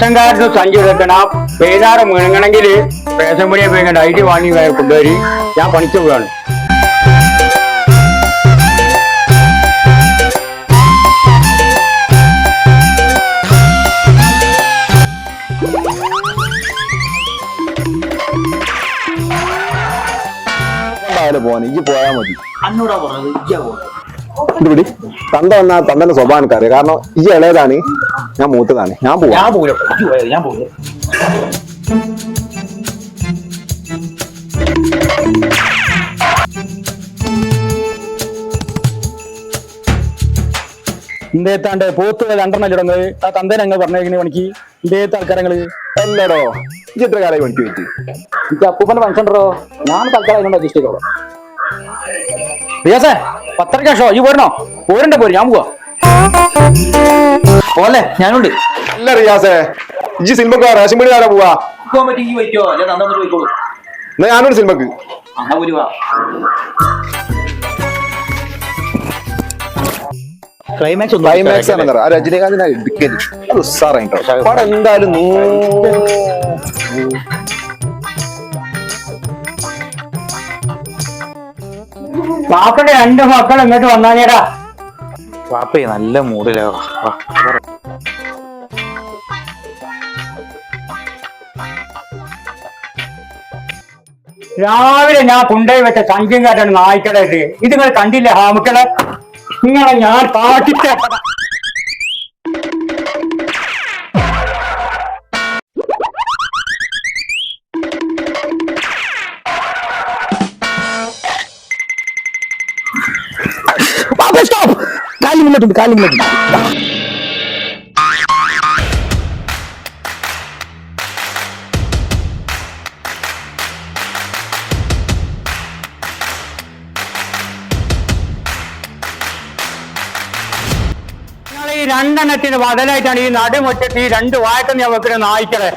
സഞ്ചി എടുക്കണം പേരാറ് മുണങ്ങണമെങ്കിൽ റേഷൻ പണിയെ പോയി ഡി വാങ്ങി കൊണ്ടുവരി. ഞാൻ പണിക്ക് പോവാണ്. പോവാൻ ഈ പോയാ മതി. അന്നോടാ പറഞ്ഞത് ഇത് തന്ത വന്നാ തന്തന്റെ സ്വഭാവം എനിക്കറിയാം. കാരണം ഈ ഇളയതാണ്. ഞാൻ മൂത്തതാണ്. ഞാൻ പോവാ. ഞാൻ പോകില്ല ഞാൻ പോകില്ല ഇന്ത്യത്താണ്ട് പോത്ത് രണ്ടെണ്ണം ചുടങ്ങ്. ആ തന്തേനെ അങ്ങ് പറഞ്ഞേക്കണ പണിക്ക്. ഇന്ത്യത്തെ ആൾക്കാരങ്ങൾ അല്ലടോ കാലമായി പണിക്ക് പറ്റി എനിക്ക് അപ്പൂപ്പന്റെ ഫംഗ്ഷൻ ഉണ്ടോ ഞാൻ തൽക്കാലം അതിനോട് അഡ്ജസ്റ്റ് ചെയ്തോളാം. ഈ പോരണോ? പോരണ്ട പോര്. ഞാൻ പോവാ. പോലെ ഞാനുണ്ട്. അല്ല റിയാസേ. ഇജ്ജ് സിനിമക്ക് റേഷൻ പണി ആരാ പോവാ. പോകാൻ പറ്റി ഈ വയ്ക്കോ അല്ലെ തന്നിട്ട് പോയിക്കോളൂ. എന്നാ ഞാനൊരു സിനിമക്ക് വാ. ക്ലൈമാക്സ് ആ അത് പടം എന്തായാലും പാപ്പന്റെ രണ്ട് മക്കൾ എങ്ങോട്ട് വന്നാനേടാ. വാപ്പേ നല്ല മൂഡിലാവാ രാവിലെ ഞാൻ കൊണ്ടുപോയി വെച്ച സഞ്ചിയും കാറ്റാണ് നായ്ക്കടായിട്ട് ഇത്. നിങ്ങൾ കണ്ടില്ലേ ഹാമുക്കളെ? നിങ്ങളെ ഞാൻ കാട്ടിട്ട കാലി മുന്നോട്ടുണ്ട് കാലി മുന്നോട്ടുണ്ട് നിങ്ങൾ ഈ രണ്ടെണ്ണത്തിന് ബദലായിട്ടാണ് ഈ നടുമുറ്റത്ത് ഈ രണ്ട് വായക്കം ഞാൻ വെക്കുന്ന നായ്ക്കളെ